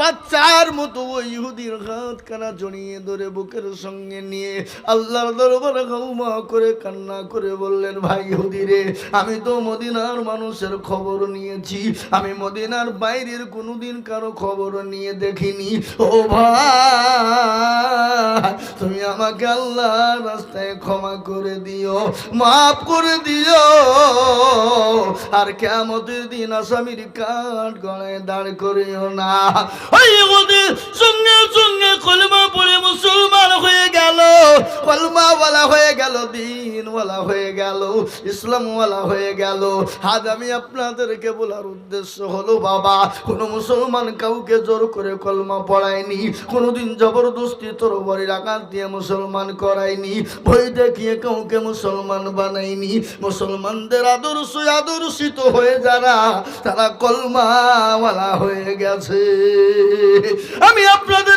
বাচ্চার মতো ওই ইহুদির হাত কানা জড়িয়ে ধরে বুকের সঙ্গে নিয়ে আল্লাহর দরবারে ক্ষমা করে কান্না করে বললেন, ভাই ইহুদি রে, আমি তো মদিনার মানুষের খবর নিয়েছি। আমি মদিনার বাইরের কোনোদিন কারও খবর নিয়ে দেখিনি। ও ভাই, তুমি আমাকে আল্লাহ রাস্তায় ক্ষমা করে দিও, মাফ করে দিও। আর কেমতের দিন আসামির কাঠ গলায় দাঁড় করিও না। ওই ওদের সঙ্গে সঙ্গে কলমা পড়ে মুসলমান হয়ে গেল। কলমা বলা হয়ে গেল দিন বলা হয়ে গেল ইসলাম বলা হয়ে গেল। আজ আমি আপনাদেরকে বলার উদ্দেশ্য হলো, বাবা, কোনো মুসলমান কাউকে জোর করে কলমা পড়ায়নি, কোনোদিন জবরদস্তি তরবারির আঘাত দিয়ে মুসলমান করায়নি, ভয় দেখিয়ে কাউকে মুসলমান বানায়নি। মুসলমানদের আদর্শ আদর্শিত হয়ে যারা, তারা কলমাওয়ালা হয়ে গেছে। আমি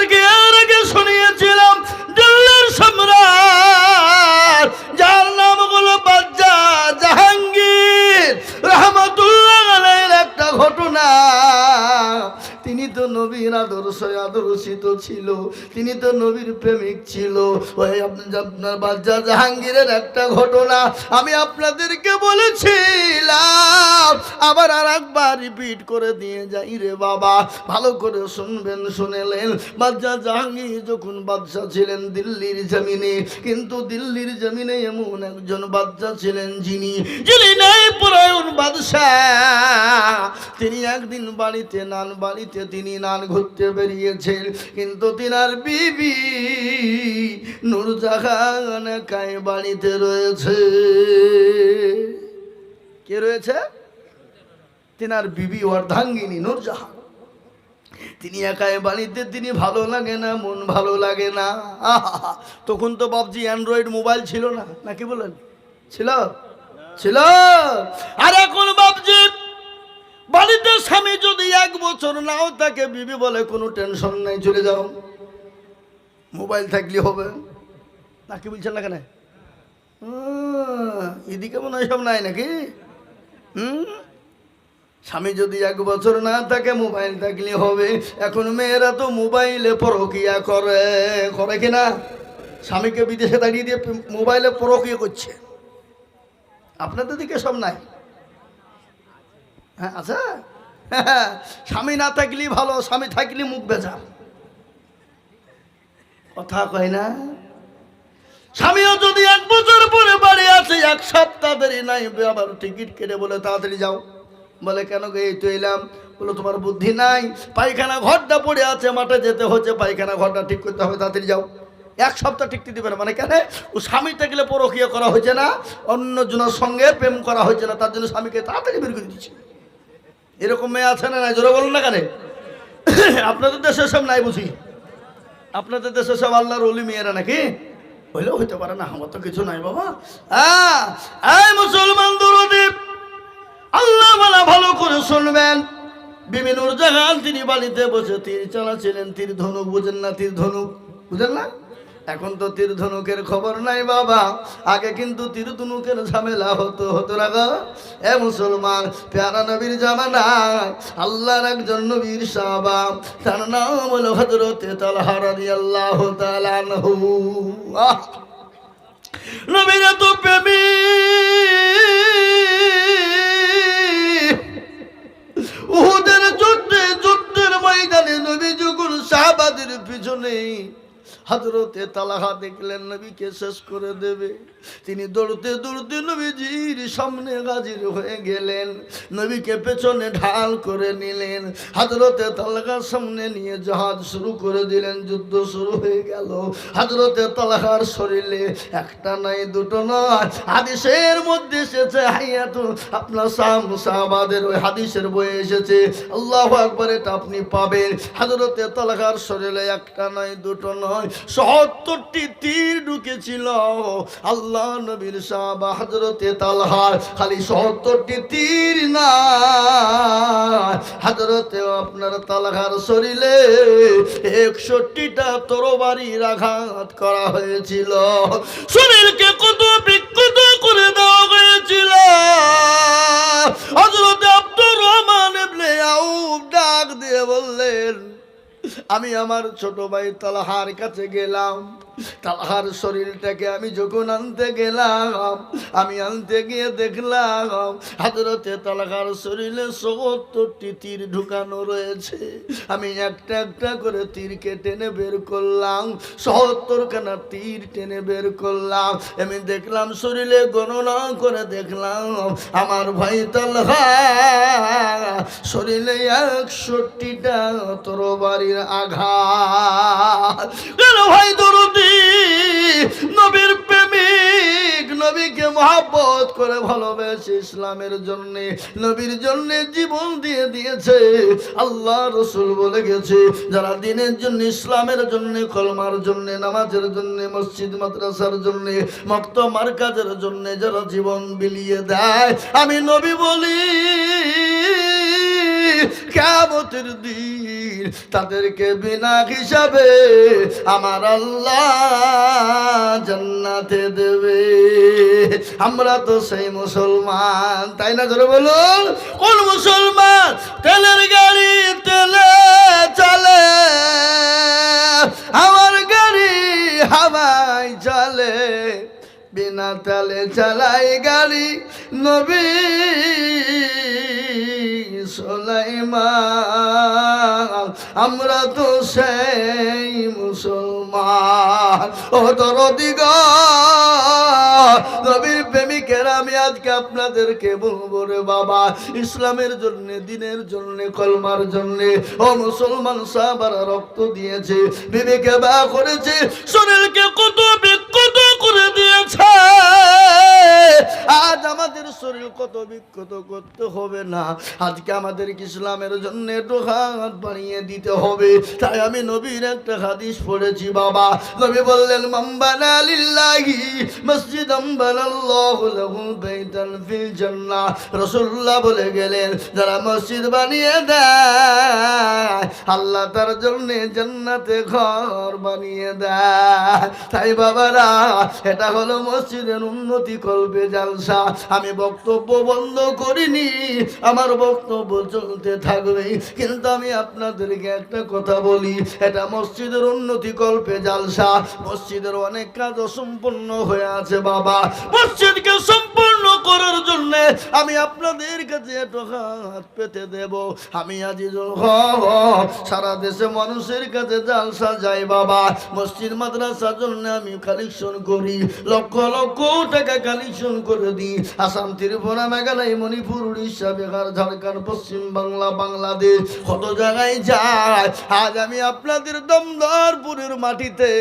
আপনাদেরকে এর আগে শুনিয়েছিলাম দিল্লির সম্রাট যার নাম হলো বাজ্জা জাহাঙ্গীর। রহমতুল্লাহ একটা ঘটনা তিনি তো নবীর আদর্শ, আদর্শিত ছিল। তিনি তো নবীর প্রেমিক ছিল। ওই আপনার বাচ্চা জাহাঙ্গীরের একটা ঘটনা আমি আপনাদেরকে বলেছিলাম। আবার আর একবার রিপিট করে দিয়ে যাই রে বাবা। ভালো করে শুনবেন, শুনেলেন। বাচ্চা জাহাঙ্গীর যখন বাদশা ছিলেন দিল্লির জমিনে, কিন্তু দিল্লির জমিনে এমন একজন বাচ্চা ছিলেন যিনি যিনি পরায়ণ বাদশাহ। তিনি একদিন বাড়িতে নান বাড়িতে তিনি নান ঘুরতে বেরিয়েছেন। কিন্তু তিনার বিবি নূরজাহান একাই বাড়িতে রয়েছে। কে রয়েছে? তিনার বিবি অর্ধাঙ্গিনী নূরজাহান। তিনি একাই বাড়িতে, তিনি ভালো লাগে না, মন ভালো লাগে না। আহা! তখন তো বাবজি অ্যান্ড্রয়েড মোবাইল ছিল না, নাকি বলেন? ছিল? ছিল। আর এখন বাবজি বাড়িতে স্বামী যদি এক বছর নাও থাকে, বিবি বলে কোনো টেনশন নাই, চলে যাও। মোবাইল থাকলে হবে। নাকি বলছেন না কেন? এদিকে মনে হয় সব নাই নাকি? হুম? স্বামী যদি এক বছর না থাকে, মোবাইল থাকলে হবে। এখন মেয়েরা তো মোবাইলে পরকিয়া করে। করে কিনা স্বামীকে বিদেশে দাঁড়িয়ে দিয়ে মোবাইলে পরকিয়া করছে। আপনাদের দিকে সব নাই? হ্যাঁ আচ্ছা স্বামী না থাকলেই ভালো, স্বামী থাকলে মুখ বেচা কথা কয় না? স্বামীও যদি এক বছর পরে বাড়ি আছে এক সপ্তাহ দেরি নাই আবার টিকিট কেটে বলে, তাড়াতাড়ি যাও। বলে, কেন গে? এই তো এলাম। বলো, তোমার বুদ্ধি নাই। পায়খানা ঘরটা পড়ে আছে, মাঠে যেতে হচ্ছে, পায়খানা ঘরটা ঠিক করতে হবে, তাড়াতাড়ি যাও। এক সপ্তাহ টিকতে দিবে না। মানে কেন? ও স্বামী থাকলে পরকিয়া করা হয়েছে না অন্য জনের সঙ্গে প্রেম করা হয়েছে না, তার জন্য স্বামীকে তাড়াতাড়ি বের করে দিচ্ছে। এরকম মেয়ে আছে না নাই? জোরে বলুন না কেন? আপনাদের দেশে সব নাই বুঝি? আপনাদের দেশে সব আল্লাহর অলি মেয়েরা নাকি? হইলেও হইতে পারে না, আমার তো কিছু নাই বাবা। হ্যাঁ মুসলমান দুরদীপ আল্লাহ ভালো করে শুনবেন। বিভিন্ন জাহান তিনি বাড়িতে বসে, তীর চালাচ্ছিলেন, তীর ধনুক, বুঝেন না তীর ধনুক। বুঝেন না? এখন তো তীর ধনুকের খবর নাই বাবা। আগে কিন্তু তীর ধনুকের ঝামেলা হতো হতো না গো। এ মুসলমান, প্যারা নবীর জামানায় আল্লাহর একজন নবীর সাহাবা, তার নাম হলো হজরতে তাআলা আনহু। আহ! নবীর তো প্রেমী। যুদ্ধের ময়দানে নবী যখন সাহাবাদের পিছনে হাজরতে তালাহা দেখলেন নবীকে শেষ করে দেবে। তিনি দৌড়তে দৌড়তে নবীজির সামনে হাজির হয়ে গেলেন। নবীকে পেছনে ঢাল করে নিলেন। হাজরতে তালাকার সামনে নিয়ে জাহাজ শুরু করে দিলেন, যুদ্ধ শুরু হয়ে গেল। হাজরতে তালাকার শরীরে একটা নাই, দুটো নয় হাদিসের মধ্যে এসেছে হাইয়াতু আপনার সাম, সাহাবাদের ওই হাদিসের বই এসেছে। আল্লাহ আকবার, এটা আপনি পাবেন। হাজরতে তালাকার শরীরে একটা নয় দুটো নয় সত্তরটি তীর ঢুকেছিল। আল্লাহ নবীর সাহাবা হজরতে তালহার খালি সত্তরটি তীর না। হজরতে আপনার তালহার শরীরে একষট্টিটা তরবারির আঘাত করা হয়েছিল। শরীরকে কত বিক্ষত করে দেওয়া হয়েছিল। হজরতে আব্দুর রহমান ডাক দিয়ে বললেন আমি আমার ছোট ভাই তালহার কাছে গেলাম। তালহার শরীরটাকে আমি যখন আনতে গেলাম, আমি আনতে গিয়ে দেখলাম, হাজরতে তালহার শরীরে সত্তরটি তীর ঢুকানো রয়েছে। আমি একটা একটা করে তীরকে টেনে বের করলাম সত্তর খানা তীর টেনে বের করলাম। আমি দেখলাম শরীরে গণনা করে দেখলাম, আমার ভাই তালহা শরীরে একষট্টিটা তরবারির আঘাত। ভাই দরদি? নবীর প্রেমিক, নবীকে মহাব্বত করে ভালোবেসে ইসলামের জন্য, নবীর জন্য জীবন দিয়ে দিয়েছে। আল্লাহ রসুল বলে গেছে, যারা দিনের জন্য, ইসলামের জন্য, কলমার জন্য, নামাজের জন্য, মসজিদ, মাদ্রাসার জন্য, মক্ত মার্কাজের জন্য যারা জীবন বিলিয়ে দেয়, আমি নবী বলি কেমতের দিন তাদেরকে বিনা হিসাবে আমার আল্লাহ জান্নাতে দেবে। আমরা তো সেই মুসলমান, তাই না ধরে বলুন? কোন মুসলমান তেলের গাড়ি তেলে চলে, আমার গাড়ি হাওয়ায় চলে। বিনা তালে চালাই গাড়ি নবী সোলাইমান। আমরা তো সেই মুসলমান। ও দরদিগ নবীর প্রেমিকেরা আমি আজকে আপনাদেরকে বলব রে বাবা, ইসলামের জন্য, দিনের জন্য, কলমার জন্য, ও মুসলমান সাহাবারা রক্ত দিয়েছে, বিবেকে বা করেছে শরীরকে কত বিক্ষত করে দিয়েছে। আজ আমাদের শরীর কত বিক্ষত করতে হবে না। আজকে আমাদেরকে ইসলামের জন্য একটু হাত দিতে হবে। তাই আমি নবীর একটা হাদিস পড়েছি, বাবা। নবী বললেন মসজিদ আম্বানাল্লাহু লাহু বাইতান ফিল জান্নাহ। রাসূলুল্লাহ বলে গেলেন, যারা মসজিদ বানিয়ে দেয়, আল্লাহ তার জন্য জান্নাতে ঘর বানিয়ে দেয়। তাই বাবারা, এটা হলো মসজিদের উন্নতি করবে জালসা, আমি বক্তব্য বন্ধ করিনি। আমার বক্তব্য চলতে থাকবে, কিন্তু আমি আপনাদেরকে একটা কথা বলি। এটা মসজিদের উন্নতি কল্পে জালসা। মসজিদের অনেক কাজ অসম্পূর্ণ হয়ে আছে, বাবা। মসজিদকে সম্পূর্ণ করার জন্য আমি আপনাদের কাছে হাত পেতে দেব। আমি আজিজুল সারা দেশে মানুষের কাছে জালসা যাই বাবা। মসজিদ, মাদ্রাসার জন্য আমি কালেকশন করি। লক্ষ লক্ষ টাকা কালেকশন করে দিই। আসাম, ত্রিপুরা, মেঘালয়, মণিপুর, উড়িষ্যা, বিহার, ঝাড়খণ্ড, পশ্চিম বাংলা, বাংলাদেশ কত জায়গায় যায়। আজ আমি আপনাদের দমদারপুরের মাটিতে,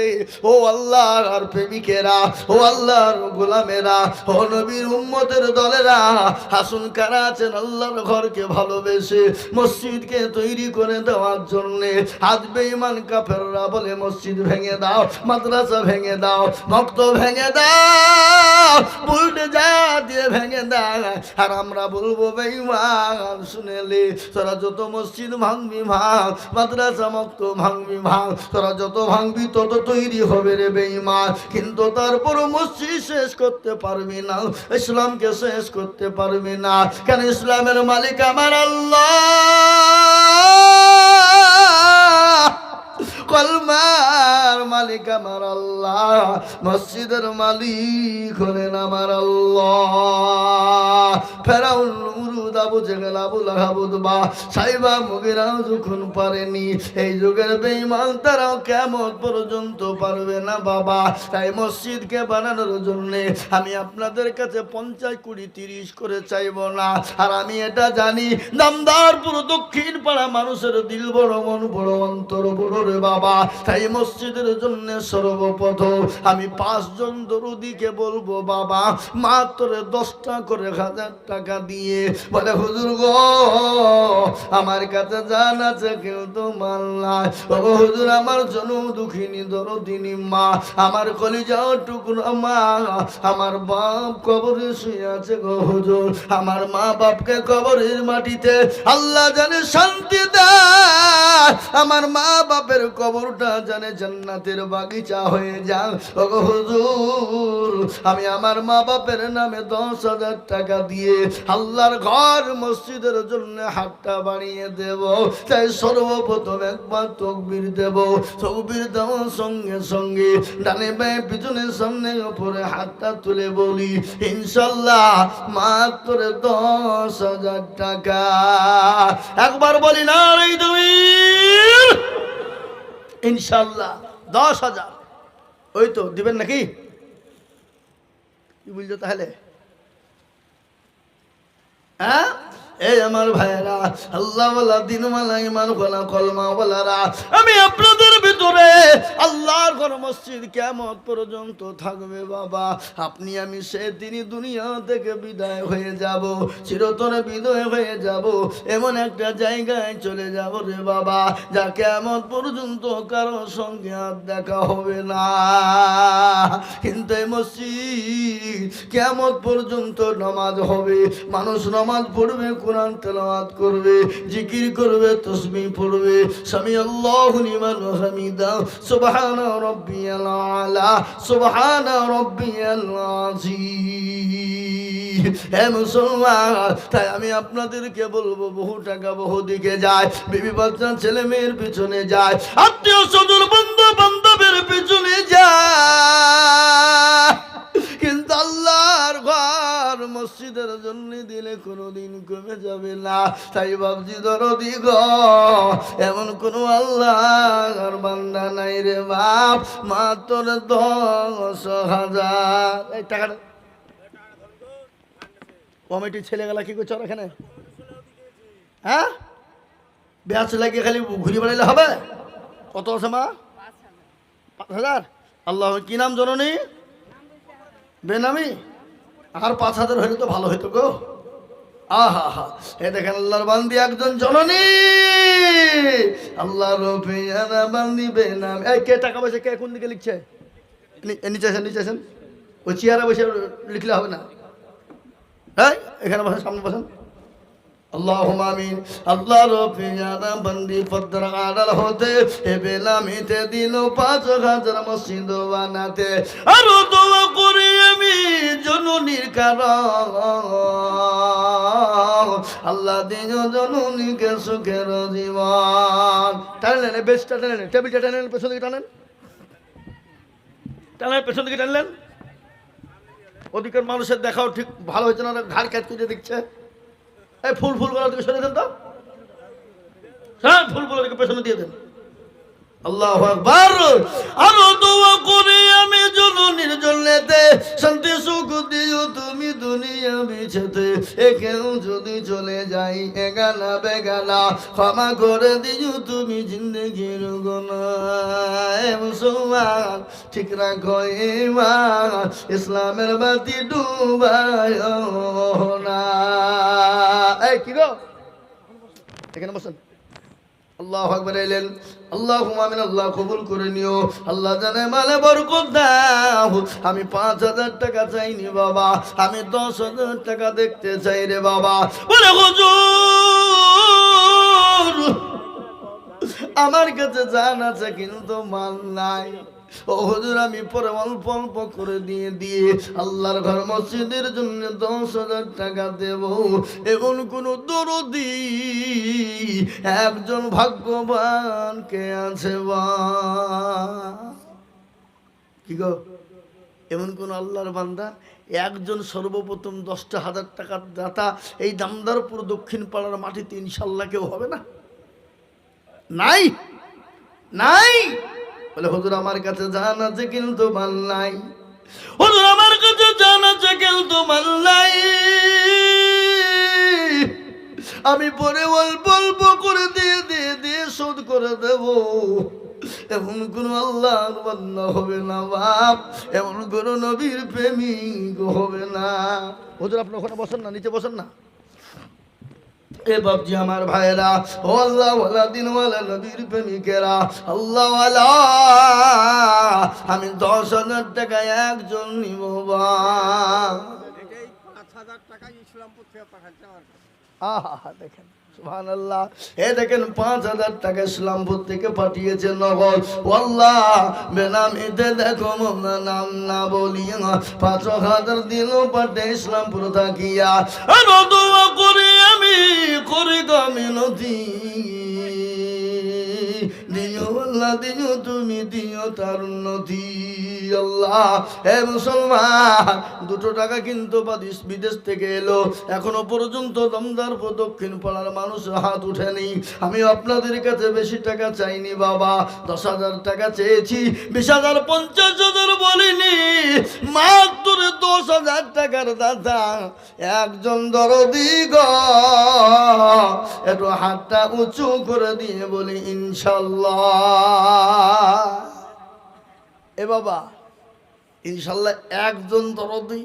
ও আল্লাহর প্রেমিকেরা, ও আল্লাহর গোলামেরা, ও নবীর উম্মতের দলেরা হাসুন কারা আছেন আল্লাহর ঘরকে ভালোবেসে মসজিদকে তৈরি করে দেওয়ার জন্য। আজ বেঈমান কাফেররা বলে, মসজিদ ভেঙে দাও, মাদ্রাসা ভেঙে দাও ভক্ত ভেঙে দাও উল্টে যা দিয়ে ভেঙে দাও। আর আমরা বলব, বেঈমান শুনেলে তোরা যত মসজিদ ভাঙবি ভাঙ, মাদ্রাসা মক্ত ভাঙবি ভাঙ, তোরা যত ভাঙবি তত তৈরি হবে রে বেঈমান। কিন্তু তারপর মসজিদ শেষ করতে পারবি না। ইসলামকে শেষ করতে পারবি না। কেন ইসলামের মালিক আমার আল্লাহ? কলমার মালিক আমার আল্লাহ, মসজিদের মালিক হলেন আমার আল্লাহ। সাইবা, মুগিরাও যখন পারেনি, এই যুগের তারাও কেমন পর্যন্ত পারবে না বাবা? তাই মসজিদকে বানানোর জন্য আমি আপনাদের কাছে পঞ্চাশ কুড়ি, তিরিশ করে চাইব না। আর আমি এটা জানি, নামদার পুরো দক্ষিণ পাড়া মানুষের দিল বড় মন, বড় অন্তর, বড় রে বাবা। তাই মসজিদের জন্য সর্বপ্রথম আমি পাঁচজন দরুদিকে বলব, বাবা, মাত্র দশটা করে হাজার টাকা দিয়ে বলে, হুজুর গো, আমার কাছে জান আছে কেউ তো মাল নাই। ও হুজুর, আমার জন্ম দুঃখিনী দরদিনী মা, আমার কলিজাও টুকরো মা, আমার বাপ কবরে শুয়ে আছে গো হুজুর। আমার মা বাপকে কবরের মাটিতে আল্লাহ জানে শান্তি দেয়। আমার মা বাপের কবরটা জানে জান্নাতের বাগিচা হয়ে হুজুর, আমি আমার মা বাপের নামে দশ হাজার টাকা দিয়ে আল্লাহর ঘর মসজিদের জন্য হাতটা বাড়িয়ে দেব। তাই সর্বপ্রথম একবার তকবির দেব। তকবির দেওয়ার সঙ্গে সঙ্গে ডানে বায়ে পিছনে সামনে ওপরে হাতটা তুলে বলি, ইনশাল্লাহ মাত্র দশ হাজার টাকা। একবার বলি না রে তুমি ইনশাল্লাহ দশ হাজার। ওই তো দিবেন নাকি? কি বুঝলো তাহলে? হ্যাঁ? এই আমার ভাইয়েরা, আল্লাহ বলা ইমান বলা, কলমা বলারা, আমি আপনাদের ভিতরে আল্লাহর ঘর মসজিদ কেমন পর্যন্ত থাকবে বাবা? আপনি, আমি সে তিনি দুনিয়া থেকে বিদায় হয়ে যাব, চিরতরে বিদায় হয়ে যাব, এমন একটা জায়গায় চলে যাব রে বাবা, যা কেমন পর্যন্ত কারও সঙ্গে আর দেখা হবে না। কিন্তু এই মসজিদ কেমন পর্যন্ত নামাজ হবে? মানুষ নামাজ পড়বে কোরআন তেলাওয়াত করবে, জিকির করবে তসবি পড়বে। স্বামী আল্লাহ লিমান হামিদা, সুবহান রাব্বিয়াল আলা, সুবহান রাব্বিয়াল আজিম হে মুসলমান, তাই আমি আপনাদেরকে বলব, বহু টাকা বহু দিকে যায়, বিবি বাচ্চা, ছেলে মেয়ের পিছনে যায়। আত্মীয় স্বজন বন্ধু বান্ধবের পিছনে যায় কিন্তু আল্লাহর ঘর মসজিদের জন্য দিলে কোনোদিন কমে যাবে না। তাই বাবজি দরদি গ এমন কোনো আল্লাহর বান্দা নাই রে বাপ। মাত্র দশ হাজার। এই টাকাটা। কমিটির ছেলেগুলা কি করছ এখানে? হ্যাঁ? ব্যাস লাগিয়ে খালি ঘুরে বেড়াইলে হবে? কত আছে মা? পাঁচ হাজার আল্লাহ, কি নাম জননী? বেনামি? আর পাঁচ হাজার হইলে তো ভালো হইতো গো। আহা হা এ দেখেন আল্লাহর বান্দি একজন জননী। আল্লাহ রফিয়ানা বান্দি বেনামি। এই কে টাকা পয়সা, কে কোন দিকে লিখছে? নিচে আসেন, নিচে ওই চেয়ারে বসে লিখলে হবে না। হ্যাঁ এখানে বসেন, সামনে বসেন। اللهم آمين আল্লাহ রফিয়ানা বন্দি পদ্র আড়াল হতে এ বেলামিতে দিল পাঁচ হাজার মসজিদ বানাতে আরো দোয়া করি আমি জননীর কারণ আল্লাহ দিন জননীকে সুখের জীবন টানলেন বেশটা টানলেন টেবিলটা টানলেন পেছন দিকে টানেন টানেন পেছন দিকে টানলেন ওদিকের মানুষের দেখাও ঠিক ভালো হয়েছে না ওরা ঘাড় ক্যাট করে দেখছে এই ফুল ফুলগুলো দিকে সরে দেন তো। ফুলগুলো দিকে পেছনে দিয়ে দেন। আল্লাহ আকবার। আরও দোয়া করে আমি জননীর জন্যতে। শান্তি, সুখ দিও তুমি দুনিয়া বিছেতে। এ কেউ যদি চলে যাই এগানা বেগানা ক্ষমা করে দিও তুমি জিন্দগির গোনায়। মুসলমান, ঠিক রাখো ইমান ইসলামের বাতি ডুবায় না। এই কি গো? এখানে বসেন। আল্লাহ আকবর এলেন। আল্লাহ করে নিও। আল্লাহ জানে মালে আমি পাঁচ হাজার টাকা চাইনি বাবা, আমি দশ হাজার টাকা দেখতে চাই রে বাবা। আমার কাছে জান আছে, কিন্তু মাল নাই। ও হুজুর আমি পরে অল্প অল্প করে দিয়ে দিয়ে আল্লাহর ঘর মসজিদের জন্য দশ হাজার টাকা দেব। এমন কোন দরদি একজন ভাগ্যবান কে আছে বা? কি গো? এমন কোন আল্লাহর বান্দা? একজন সর্বপ্রথম দশটা হাজার টাকার দাতা এই দামদারপুর দক্ষিণ পাড়ার মাটিতে ইনশাল্লাহ কেউ হবে না? নাই? নাই? বলে হুজুর আমার কাছে জান আছে কিন্তু মাল নাই। হুজুর আমার কাছে জান আছে কিন্তু মাল নাই। আমি পরে অল্প অল্প করে দিয়ে দিয়ে দিয়ে শোধ করে দেব। এমন কোন আল্লাহর বান্দা হবে না বাপ। এমন কোন নবীর প্রেমিক হবে না। হুজুর আপনি ওখানে বসেন না নিচে বসেন না। এ বাবজি আমার ভাইরা ও আল্লাহ ওয়ালা দিনওয়ালা নবীর প্রেমিকেরা আল্লাহ ওয়ালা আমি দশ হাজার টাকা একজন নিব। আহা দেখেন পাঁচ হাজার টাকা ইসলামপুর থেকে পাঠিয়েছে নগদ। আল্লাহ বেনামিতে দেখো মোমনা নাম না বলিয়া পাঁচ হাজার দিল পাঠে ইসলামপুর থাকিয়া। করি আমি, করি গামিনতি দিও, আল্লাহ দিও, তুমি দিও তার উন্নতি, আল্লাহ। হে মুসলমান, দুটো টাকা কিন্তু বিদেশ থেকে এলো। এখনও পর্যন্ত দমদার দক্ষিণ পাড়ার মানুষ হাত উঠেনি। আমি আপনাদের কাছে বেশি টাকা চাইনি, বাবা। দশ হাজার টাকা চেয়েছি, বিশ হাজার, পঞ্চাশ হাজার বলিনি। মাত্র দশ হাজার টাকার দাদা, একজন দরদি গ। একটু হাতটা উঁচু করে দিয়ে বলি, ইনশাল্লাহ। এ বাবা, ইনশাল্লাহ একজন দরদি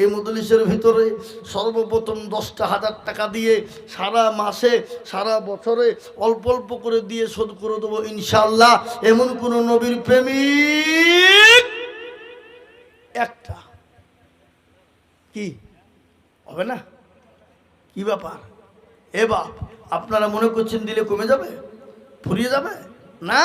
এই মদলিসের ভিতরে সর্বপ্রথম দশটা হাজার টাকা দিয়ে সারা মাসে, সারা বছরে অল্প অল্প করে দিয়ে শোধ করে দেবো ইনশাল্লাহ। এমন কোন নবীর প্রেমিক একটা। কি? হবে না? কি ব্যাপার? এ বাপ, আপনারা মনে করছেন দিলে কমে যাবে? ফুরিয়ে যাবে? না?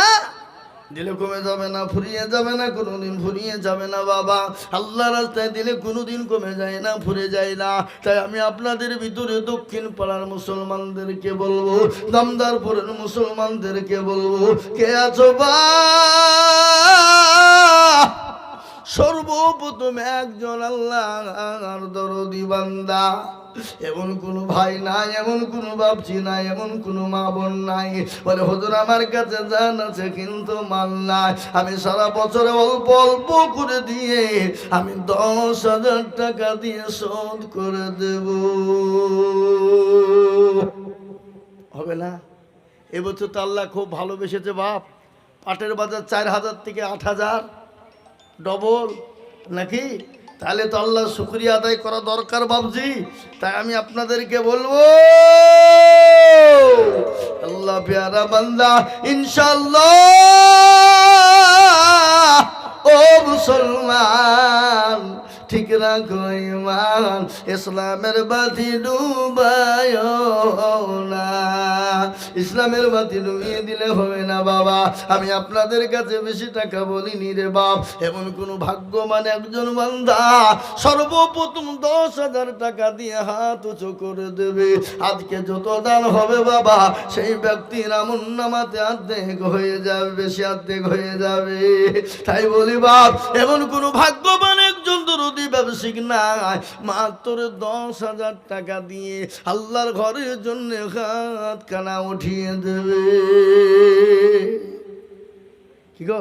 দিলে কমে যাবে না, ফুরিয়ে যাবে না, কোনোদিন ফুরিয়ে যাবে না বাবা। আল্লাহ রাস্তায় দিলে কোনোদিন কমে যায় না, ফুরে যায় না। তাই আমি আপনাদের ভিতরে দক্ষিণ পাড়ার মুসলমানদেরকে বলব, দমদারপুরের মুসলমানদেরকে বলব, কে আছো বা? সর্বপ্রথম একজন আল্লাহ দরদি বান্দা। এমন কোনো ভাই নাই, এমন কোনো বাপজি নাই, এমন কোনো মা বোন নাই। বলে, হুজুর, আমার কাছে জান আছে, কিন্তু মাল নাই। আমি সারা বছরে অল্প অল্প করে দিয়ে আমি দশ হাজার টাকা দিয়ে শোধ করে দেব। হবে না? এবছর তো আল্লাহ খুব ভালোবেসেছে বাপ। পাটের বাজার চার হাজার থেকে আট হাজার। ডবল, নাকি? তাহলে তো আল্লাহ শুক্রিয়া আদায় করা দরকার বাবজি। তাই আমি আপনাদেরকে বলব, আল্লাহ পেয়ারা বান্দা ইনশাল্লাহ ও মুসলমান ঠিক রাখো ইমান, ইসলামের বাতি ডুবায় না। ইসলামের বাতি ডুবিয়ে দিলে হবে না বাবা। আমি আপনাদের কাছে বেশি টাকা বলিনি রে বাপ। এমন কোন ভাগ্যবান একজন বান্দা সর্বপ্রথম দশ হাজার টাকা দিয়ে হাত উঁচু করে দেবে। আজকে যত দান হবে বাবা, সেই ব্যক্তির আমন নামাতে অর্ধেক হয়ে যাবে, বেশি অর্ধেক হয়ে যাবে। তাই বলি বাপ, এমন কোন ভাগ্যবান একজন দরদি ব্যবসায়িক নাই মাত্র দশ হাজার টাকা দিয়ে আল্লাহর ঘরের জন্য হাত কানা উঠিয়ে দেবে। কি গো?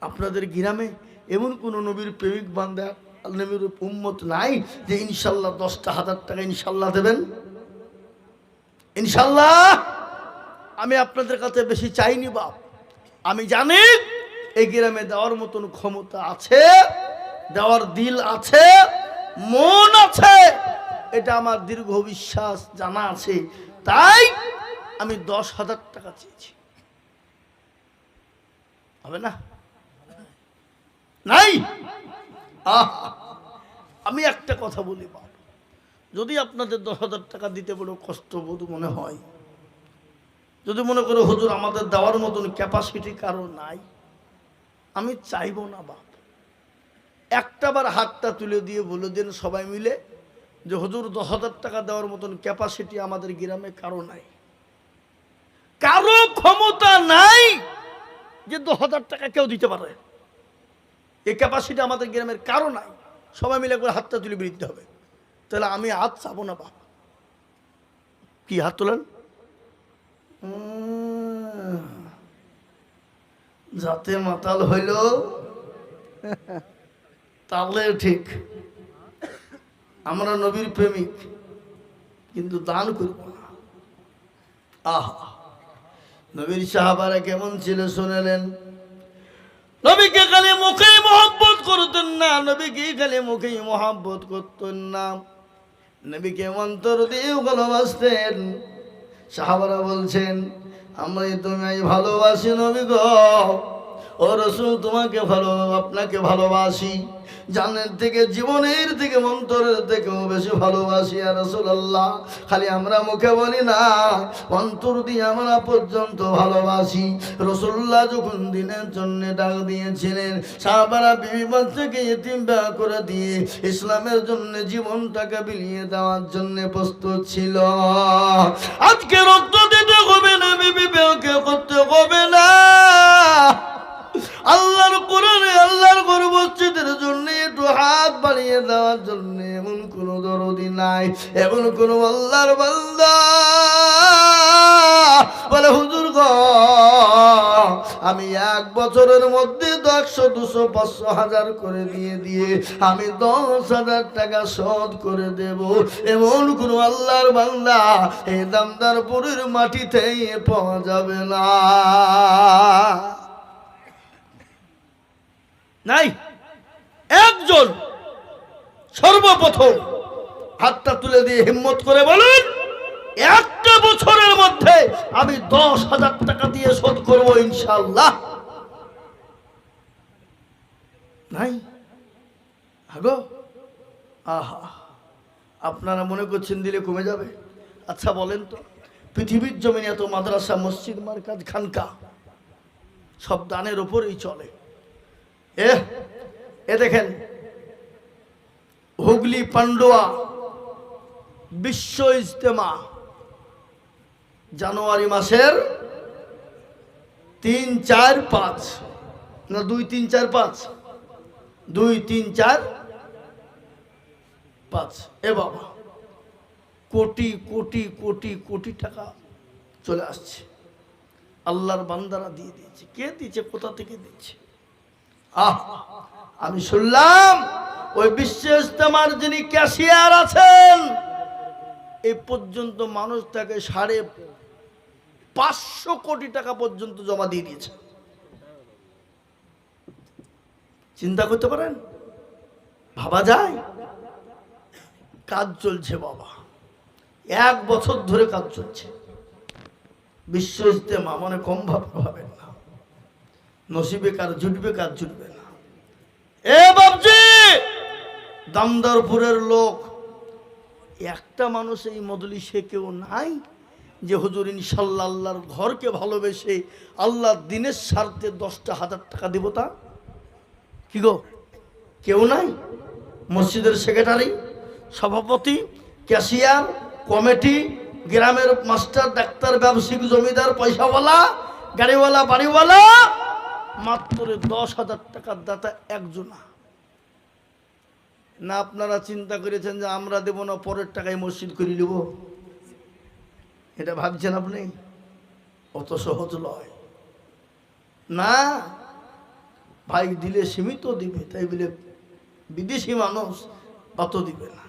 আপনাদের গ্রামে এমন কোন নবীর প্রেমিক বান্ধা নবীর উম্মত নাই যে ইনশাল্লাহ দশটা হাজার টাকা ইনশাল্লাহ দেবেন? ইনশাল্লাহ! আমি আপনাদের কাছে বেশি চাইনি বাপ। আমি জানি এই গ্রামে দেওয়ার মতন ক্ষমতা আছে। দেওয়ার দিল আছে, মন আছে। এটা আমার দীর্ঘ বিশ্বাস, জানা আছে। তাই আমি দশ হাজার টাকা চেয়েছি। হবে না? নাই! আমি একটা কথা বলি, বাপ। যদি আপনাদের দশ হাজার টাকা দিতে বড় কষ্টবোধ মনে হয়, যদি মনে করো, হুজুর, আমাদের দেওয়ার মতন ক্যাপাসিটি কারও নাই, আমি চাইব না, বাপ। একটাবার হাতটা তুলে দিয়ে বলে দেন সবাই মিলে যে হুজুর দশ হাজার টাকা দেওয়ার মতন ক্যাপাসিটি আমাদের গ্রামে কারও নাই। কারও ক্ষমতা নাই যে দশ হাজার টাকা কেউ দিতে পারে। এই ক্যাপাসিটি আমাদের গ্রামের কারও নাই। সবাই মিলে একবার হাতটা তুলে বেরোতে হবে। তাহলে আমি হাত চাবো না, বাপ? কি, হাত তোলেন? যাতে মাতাল হইল। তাহলে ঠিক। আমরা নবীর প্রেমিক, কিন্তু দান করব না। আহা, নবীর সাহাবারা কেমন ছিল শুনেলেন? নবীকে খালি মুখেই মহব্বত করতেন না, নবীকে খালি মুখেই মহব্বত করতেন না। নবীকে অন্তর দিয়েও ভালোবাসতেন। সাহাবারা বলছেন আমরা তোমায় ভালোবাসি নবী গো। ও রসুল তোমাকে ভালো আপনাকে ভালোবাসি জানের থেকে জীবনের থেকে মন্তরের থেকেও বেশি ভালোবাসি আর রসুল্লাহ খালি আমরা মুখে বলি না অন্তর দিয়ে আমরা পর্যন্ত ভালোবাসি রসুল্লাহ যখন দিনের জন্য ডাক দিয়েছিলেন সাহাবারা বিবি বাচ্চাকে এতিম ব্যয় করে দিয়ে ইসলামের জন্য জীবনটাকে বিলিয়ে দেওয়ার জন্য প্রস্তুত ছিল আজকে রক্ত দিতে হবে না বিবি করতে হবে না আল্লাহর কোরআনে আল্লাহর গরু মসজিদের জন্য একটু হাত বাড়িয়ে দেওয়ার জন্য এমন কোন দরদি নাই, এমন কোন আল্লাহর বান্দা। বলে, হুজুর গ, আমি এক বছরের মধ্যে একশো, দুশো, পাঁচশো হাজার করে দিয়ে দিয়ে আমি দশ হাজার টাকা শোধ করে দেব। এমন কোন আল্লাহর বান্দা এই দামদারপুরের মাটিতেই পাওয়া যাবে না। নাই। একজন সর্বপ্রথম হাতটা তুলে দিয়ে হিম্মত করে বলুন, একটা বছরের মধ্যে আমি দশ হাজার টাকা দিয়ে শোধ করব ইনশাল্লাহ নাই। আগো। আহা। আপনারা মনে করছেন দিলে কমে যাবে? আচ্ছা বলেন তো, পৃথিবীর জমিনে এত মাদ্রাসা, মসজিদ, মার্কাজ, খানকা, সব দানের ওপরেই চলে। এ এ দেখেন, হুগলি পান্ডুয়া বিশ্ব ইজতেমা, জানুয়ারি মাসের তিন চার পাঁচ, না দুই তিন চার পাঁচ, দুই তিন চার পাঁচ। এ বাবা, কোটি কোটি কোটি কোটি টাকা চলে আসছে। আল্লাহর বান্দারা দিয়ে দিয়েছে। কে দিয়েছে? কোথা থেকে দিচ্ছে আহ, আমি শুনলাম ওই বিশ্ব ইস্তেমার যিনি ক্যাশিয়ার আছেন, এই পর্যন্ত মানুষ তাকে সাড়ে পাঁচশো কোটি টাকা পর্যন্ত জমা দিয়ে দিয়েছে। চিন্তা করতে পারেন? ভাবা যায়? কাজ চলছে বাবা। এক বছর ধরে কাজ চলছে। বিশ্ব ইস্তেমা মানে কম ভাব ভাবেন না। নসিবে কার, জুটবে কার, জুটবে না। এ বাবজি দামদারপুরের লোক, একটা মানুষ এই মদলি সে কেউ নাই যে হুজুর ইনশাল্লাহ আল্লাহর ঘরকে ভালোবেসে আল্লাহ দিনের স্বার্থে দশটা হাজার টাকা দিব তা? কি গো? কেউ নাই? মসজিদের সেক্রেটারি, সভাপতি, ক্যাশিয়ার, কমিটি, গ্রামের মাস্টার, ডাক্তার, ব্যবসায়িক, জমিদার, পয়সাওয়ালা, গাড়িওয়ালা, বাড়িওয়ালা মাত্র দশ হাজার টাকার দাতা একজনা। না, আপনারা চিন্তা করেছেন যে আমরা দেব না, পরের টাকায় মসজিদ করে নেব? এটা ভাবছেন আপনি? অত সহজ নয়। না, ভাই দিলে সীমিত দিবে, তাই বলে বিদেশি মানুষ অত দিবে না।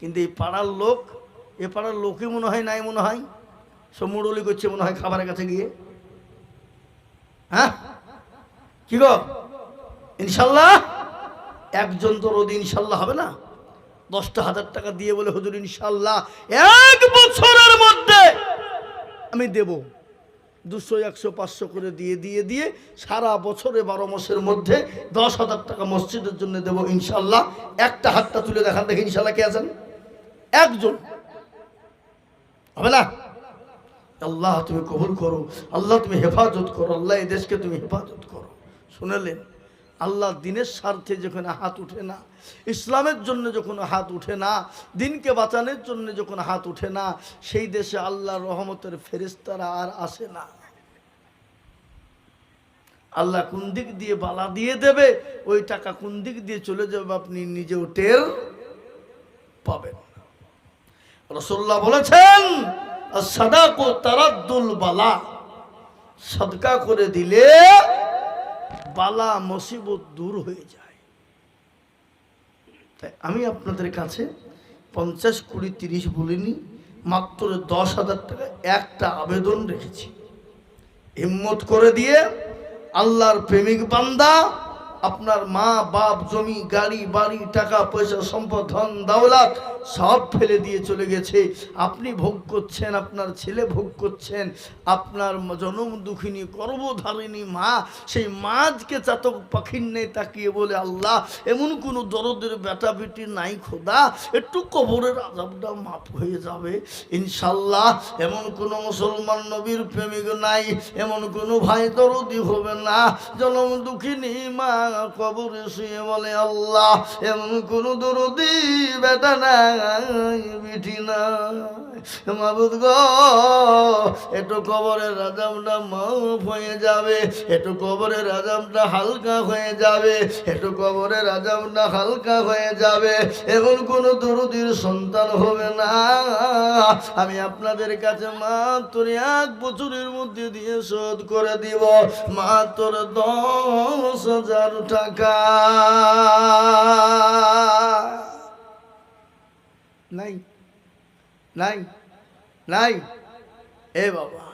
কিন্তু এই পাড়ার লোক, এ পাড়ার লোকে মনে হয় নাই মনে হয়? সব করছে মনে হয় খাবারের কাছে গিয়ে। হ্যাঁ? কি গো? ইনশাল্লাহ? একজন তো রোদ ইনশাল্লাহ হবে না? দশটা হাজার টাকা দিয়ে বলে, হুজুর, ইনশাল্লাহ এক বছরের মধ্যে আমি দেব। দুশো, একশো, পাঁচশো করে দিয়ে দিয়ে দিয়ে সারা বছরে বারো মাসের মধ্যে দশ হাজার টাকা মসজিদের জন্য দেবো, ইনশাল্লাহ। একটা হাতটা তুলে দেখান, দেখে ইনশাল্লাহ কে আছেন? একজন। হবে না? আল্লাহ তুমি কবুল করো, আল্লাহ তুমি হেফাজত করো, আল্লাহ এই দেশকে তুমি হেফাজত করো। শুনেলেন, আল্লাহ দিনের স্বার্থে যখন হাত উঠে না, ইসলামের জন্য যখন হাত উঠে না, দিনকে বাঁচানোর জন্য যখন হাত উঠে না, সেই দেশে আল্লাহ রহমতের ফেরিস্তারা আর আসে না। আল্লাহ কোন দিক দিয়ে বালা দিয়ে দেবে, ওই টাকা কোন দিক দিয়ে চলে যাবে আপনি নিজেও টের পাবেন রসল্লাহ বলেছেন সাদাকো তারাদ্দুল বালা, সদকা করে দিলে বালা মসিবত দূর হয়ে যায়। তাই আমি আপনাদের কাছে পঞ্চাশ কুড়ি তিরিশ বলিনি, মাত্র দশ হাজার টাকা একটা আবেদন রেখেছি। হিম্মত করে দিয়ে আল্লাহর প্রেমিক বান্দা আপনার মা, বাপ, জমি, গাড়ি, বাড়ি, টাকা, পয়সা, সম্পদ, ধন, দাওলাত সব ফেলে দিয়ে চলে গেছে। আপনি ভোগ করছেন, আপনার ছেলে ভোগ করছেন, আপনার জনম দুঃখিনী, গর্ভধারিণী মা, সেই মাছকে চাতক পাখির নেই তাকিয়ে বলে, আল্লাহ, এমন কোনো দরদের বেটা বেটি নাই খোদা, একটু কবরের আজাবটা মাপ হয়ে যাবে। ইনশাল্লাহ এমন কোনো মুসলমান নবীর প্রেমিক নাই, এমন কোনো ভাই দরদি হবে না। জনম দুঃখিনী মা কবরে শুয়ে বলে আল্লাহ এমন কোনো দরদি বেটা নাই বিটি নাই মাবুদ গো, একটু কবরের রাজামটা মাফ হয়ে যাবে, একটু কবরের রাজামটা হালকা হয়ে যাবে, একটু কবরের রাজামটা হালকা হয়ে যাবে। এমন কোনো দরদির সন্তান হবে না। আমি আপনাদের কাছে মাত্র এক বছরের মধ্যে দিয়ে শোধ করে দিব, মাত্র দশ হাজার টাকা। নাই। নাই নাই এ বাবা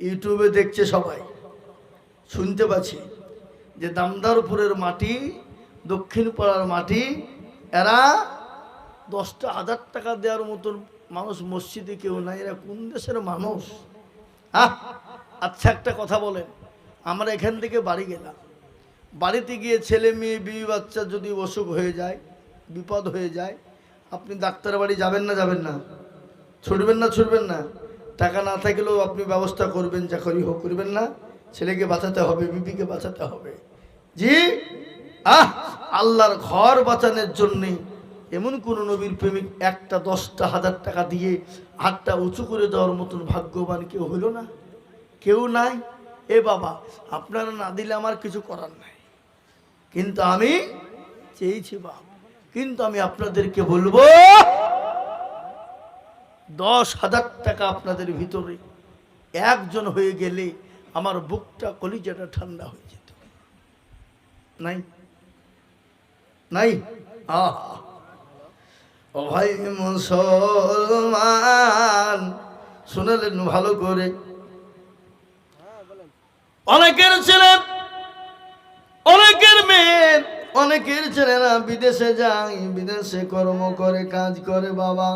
ইউটিউবে দেখছে সবাই। শুনতে পাচ্ছি যে দামদারপুরের মাটি, দক্ষিণ পাড়ার মাটি, এরা দশটা হাজার টাকা দেওয়ার মতন মানুষ মসজিদে কেউ নাই, এরা কোন দেশের মানুষ? হ্যাঁ আচ্ছা একটা কথা বলেন। আমরা এখান থেকে বাড়ি গেলাম। বাড়িতে গিয়ে ছেলে মেয়ে, বিবি বাচ্চা যদি অসুখ হয়ে যায়, বিপদ হয়ে যায়, আপনি ডাক্তার বাড়ি যাবেন না যাবেন না? ছুটবেন না ছুটবেন না। টাকা না থাকলেও আপনি ব্যবস্থা করবেন যা করি হোক করবেন না। ছেলেকে বাঁচাতে হবে, বিবিকে বাঁচাতে হবে। জি? আহ! আল্লাহর ঘর বাঁচানোর জন্যে এমন কোন নবীর প্রেমিক একটা দশটা হাজার টাকা দিয়ে হাতটা উঁচু করে দেওয়ার মতন ভাগ্যবান কেউ হইল না? কেউ নাই? এ বাবা, আপনারা না দিলে আমার কিছু করার নাই। কিন্তু আমি চেয়েছি বাপ। কিন্তু আমি আপনাদেরকে বলব দশ হাজার টাকা আপনাদের ভিতরে। একজন হয়ে গেলে আমার বুকটা, কলিজাটা ঠান্ডা হয়ে যেত। নাই? নাই? ও ভাই মুসলমান, শুনালেন ভালো করে। অনেকের ছেলে, অনেকের মেয়ে, অনেকের ছেলেরা বিদেশে যায়, বিদেশে কর্ম করে, কাজ করে, বাবা।